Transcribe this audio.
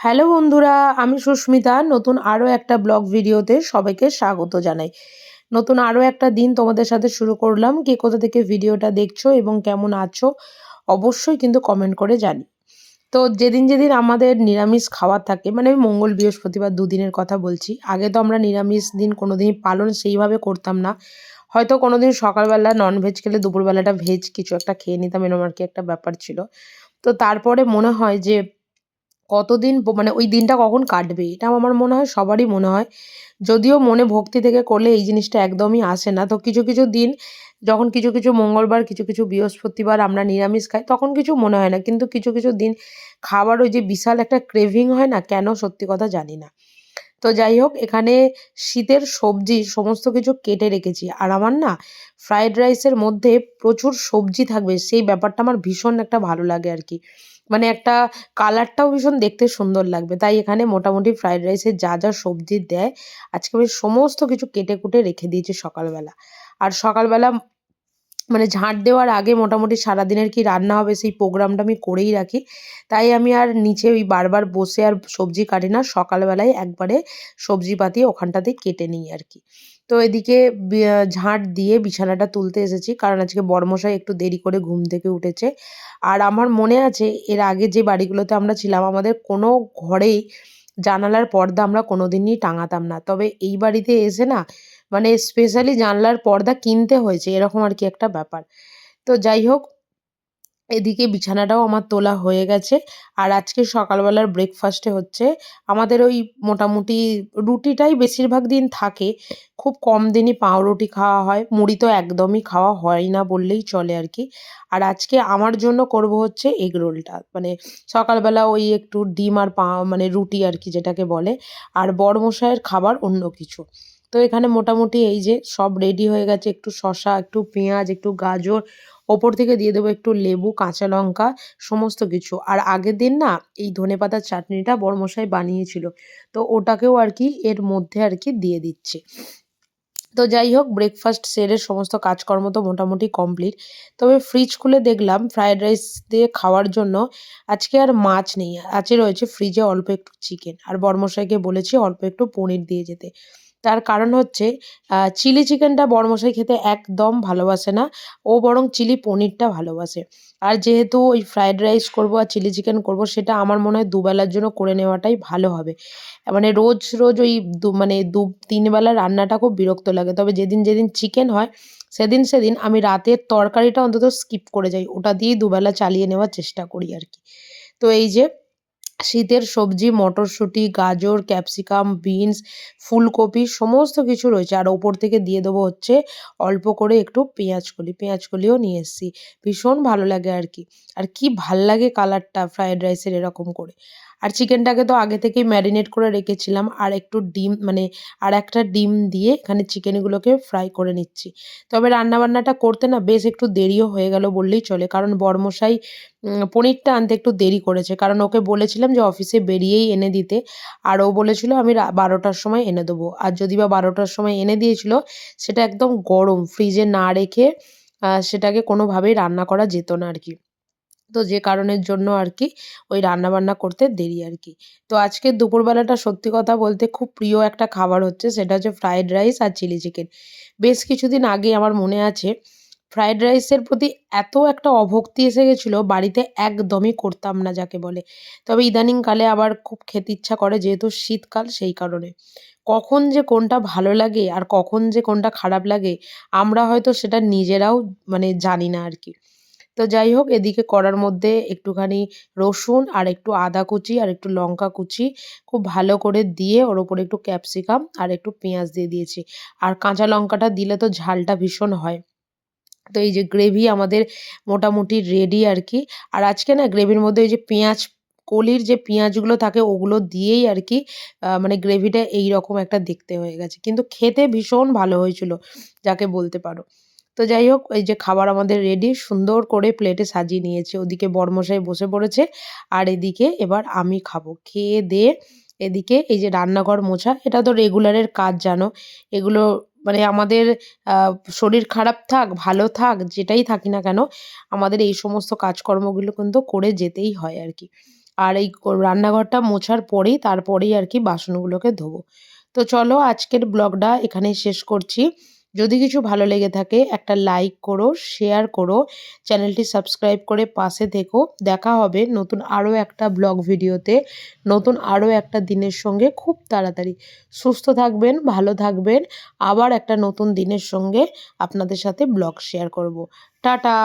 Hello বন্ধুরা, আমি সুস্মিতা। নতুন আরও একটা ব্লগ ভিডিওতে সবাইকে স্বাগত জানাই। নতুন আরও একটা দিন তোমাদের সাথে শুরু করলাম। কে কোথা থেকে ভিডিওটা দেখছ এবং কেমন আছো অবশ্যই কিন্তু কমেন্ট করে জানি। তো যেদিন যেদিন আমাদের নিরামিষ খাওয়ার থাকে মানে আমি মঙ্গল, বৃহস্পতিবার দুদিনের কথা বলছি, আগে তো আমরা নিরামিষ দিন কোনো দিন পালন সেইভাবে করতাম না। হয়তো কোনো দিন সকালবেলা ননভেজ খেলে দুপুরবেলাটা ভেজ কিছু একটা খেয়ে নিতাম এরকম আর কি একটা ব্যাপার ছিল। তো তারপরে মনে হয় যে কতদিন মানে ওই দিনটা কখন কাটবে, এটা আমার মনে হয় সবারই মনে হয়। যদিও মনে ভক্তি থেকে করলে এই জিনিসটা একদমই আসে না। তো কিছু কিছু দিন যখন কিছু কিছু মঙ্গলবার, কিছু কিছু বৃহস্পতিবার আমরা নিরামিষ খাই, তখন কিছু মনে হয় না। কিন্তু কিছু কিছু দিন খাবার ওই যে বিশাল একটা ক্রেভিং হয় না, কেন সত্যি কথা জানি না। তো যাই হোক, এখানে শীতের সবজি সমস্ত কিছু কেটে রেখেছি। আর আমার না ফ্রায়েড রাইসের মধ্যে প্রচুর সবজি থাকবে, সেই ব্যাপারটা আমার ভীষণ একটা ভালো লাগে আর কি। মানে একটা কালারটাও ভীষণ দেখতে সুন্দর লাগবে। তাই এখানে মোটামুটি ফ্রায়েড রাইসে যা যা সবজি দেয়, আজকে আমি সমস্ত কিছু কেটে কুটে রেখে দিয়েছি সকালবেলা। আর সকালবেলা মানে ঝাঁট দেওয়ার আগে মোটামুটি সারাদিনের কি রান্না হবে সেই প্রোগ্রামটা আমি করেই রাখি। তাই আমি আর নিচে ওই বারবার বসে আর সবজি কাটি না, সকালবেলায় একবারে সবজিপাতি ওখানটাতেই কেটে নিই আর কি। তো এদিকে ঝাঁট দিয়ে বিছানাটা তুলতে এসেছি। কারণ আজকে বড়মশাই একটু দেরি করে ঘুম থেকে উঠেছে। আর আমার মনে আছে, এর আগে যে বাড়িগুলোতে আমরা ছিলাম, আমাদের কোনো ঘরেই জানালার পর্দা আমরা কোনো দিনই টাঙাতাম না। তবে এই বাড়িতে এসে না মানে স্পেশালি জানলার পর্দা কিনতে হয়েছে, এরকম আর কি একটা ব্যাপার। তো যাই হোক এদিকে বিছানাটাও আমার তোলা হয়ে গেছে। আর আজকে সকালবেলার ব্রেকফাস্টে হচ্ছে আমাদের ওই মোটামুটি রুটিটাই বেশিরভাগ দিন থাকে। খুব কম দিনই পাউরুটি খাওয়া হয়। মুড়ি তো একদমই খাওয়া হয় না বললেই চলে আর কি। আর আজকে আমার জন্য করব হচ্ছে এগ রোলটা। মানে সকালবেলা ওই একটু ডিম আর পা মানে রুটি আর কি যেটাকে বলে। আর বড়মশাইয়ের খাবার অন্য কিছু। তো এখানে মোটামুটি এই যে সব রেডি হয়ে গেছে। একটু শশা একটু পেঁয়াজ, একটু গাজর ওপর থেকে দিয়ে দেবো একটু লেবু, কাঁচা লঙ্কা, সমস্ত কিছু। আর আগের দিন না এই ধনে পাতার চাটনিটা বড়মশাই বানিয়েছিল। তো ওটাকেও আর কি এর মধ্যে আর কি দিয়ে দিচ্ছি। তো যাই হোক ব্রেকফাস্ট সেরে সমস্ত কাজকর্ম তো মোটামুটি কমপ্লিট তবে ফ্রিজ খুলে দেখলাম ফ্রায়েড রাইস দিয়ে খাওয়ার জন্য। আজকে আর মাছ নেই। আছে রয়েছে ফ্রিজে অল্প একটু চিকেন আর বর্মশাইকে বলেছি অল্প একটু পনির দিয়ে যেতে। তার কারণ হচ্ছে চিলি চিকেনটা বড়মশাই খেতে একদম ভালোবাসে না। ও বরং চিলি পনিরটা ভালোবাসে। আর যেহেতু ওই ফ্রায়েড রাইস করব আর চিলি চিকেন করব, সেটা আমার মনে হয় দুবেলার জন্য করে নেওয়াটাই ভালো হবে। মানে রোজ রোজ ওই দু মানে দু তিনবেলা রান্নাটা খুব বিরক্ত লাগে। তবে যেদিন যেদিন চিকেন হয়, সেদিন সেদিন আমি রাতের তরকারিটা অন্তত স্কিপ করে যাই। ওটা দিয়েই দুবেলা চালিয়ে নেওয়ার চেষ্টা করি আর কি। তো এই যে শীতের সবজি, মটরশুঁটি, গাজর, ক্যাপসিকাম, বিনস, ফুলকপি সমস্ত কিছু রয়েছে। আর ওপর থেকে দিয়ে দেবো হচ্ছে অল্প করে একটু পেঁয়াজ কলি। পেঁয়াজ কলিও নিয়ে এসেছি। ভীষণ ভালো লাগে আর কি। আর কি ভালো লাগে কালারটা ফ্রায়েড রাইসের এরকম করে। আর চিকেনটাকে তো আগে থেকেই ম্যারিনেট করে রেখেছিলাম, আর একটু ডিম মানে আর একটা ডিম দিয়ে এখানে চিকেনগুলোকে ফ্রাই করে নিচ্ছি। তবে রান্নাবান্নাটা করতে না বেশ একটু দেরিও হয়ে গেল বললেই চলে, কারণ বর্মশাই পনিরটা আনতে একটু দেরি করেছে, কারণ ওকে বলেছিলাম যে অফিসে বেরিয়েই এনে দিতে, আর ও বলেছিল আমি বারোটার সময় এনে দেবো, আর যদি বা বারোটার সময় এনে দিয়েছিল, সেটা একদম গরম ফ্রিজে না রেখে সেটাকে কোনোভাবেই রান্না করা যেত না আর কি। তো যে কারণের জন্য আর কি ওই রান্নাবান্না করতে দেরি আর কি তো আজকে দুপুরবেলাটা সত্যি কথা বলতে খুব প্রিয় একটা খাবার হচ্ছে, সেটা হচ্ছে ফ্রায়েড রাইস আর চিলি চিকেন বেশ কিছুদিন আগে আমার মনে আছে ফ্রায়েড রাইসের প্রতি এত একটা অভক্তি এসে গেছিল, বাড়িতে একদমই করতাম না যাকে বলে। তবে ইদানিংকালে আবার খুব খেতে ইচ্ছা করে, যেহেতু শীতকাল সেই কারণে। কখন যে কোনটা ভালো লাগে আর কখন যে কোনটা খারাপ লাগে, আমরা হয়তো সেটা নিজেরাও মানে জানি না আর কি তো যাই হোক এদিকে কড়ার মধ্যে একটুখানি রসুন আর একটু আদা কুচি আর একটু লঙ্কা কুচি খুব ভালো করে দিয়ে ওর ওপরে একটু ক্যাপসিকাম আর একটু পেঁয়াজ দিয়ে দিয়েছি। আর কাঁচা লঙ্কাটা দিলে তো ঝালটা ভীষণ হয়। তো এই যে গ্রেভি আমাদের মোটামুটি রেডি আর কি। আর আজকে না গ্রেভির মধ্যে ওই যে পেঁয়াজ, কলির যে পেঁয়াজগুলো থাকে ওগুলো দিয়েই আর কি মানে গ্রেভিটা এই রকম একটা দেখতে হয়ে গেছে। কিন্তু খেতে ভীষণ ভালো হয়েছিল, যাকে বলতে পারো। তো যাই হোক এই যে খাবার আমাদের রেডি সুন্দর করে প্লেটে সাজিয়ে নিয়েছে। ওদিকে বরমশাই বসে পড়েছে। আর এদিকে এবার আমি খাব। খেয়ে দিয়ে এদিকে এই যে রান্নাঘর মোছা, এটা তো রেগুলারের কাজ, জানো? এগুলো মানে আমাদের শরীর খারাপ থাক, ভালো থাক, যেটাই থাকি না কেন, আমাদের এই সমস্ত কাজকর্মগুলো কিন্তু করে যেতেই হয় আর কি। আর এই রান্নাঘরটা মোছার পরেই, তারপরেই আর কি বাসনগুলোকে ধোবো। তো চলো আজকের ব্লগটা এখানেই শেষ করছি। যদি কিছু ভালো লেগে থাকে, একটা লাইক করো শেয়ার করো, চ্যানেলটি সাবস্ক্রাইব করে পাশে থেকো। দেখা হবে নতুন আরও একটা ব্লগ ভিডিওতে, নতুন আরও একটা দিনের সঙ্গে খুব তাড়াতাড়ি। সুস্থ থাকবেন, ভালো থাকবেন, আবার একটা নতুন দিনের সঙ্গে আপনাদের সাথে ব্লগ শেয়ার করব। টাটা!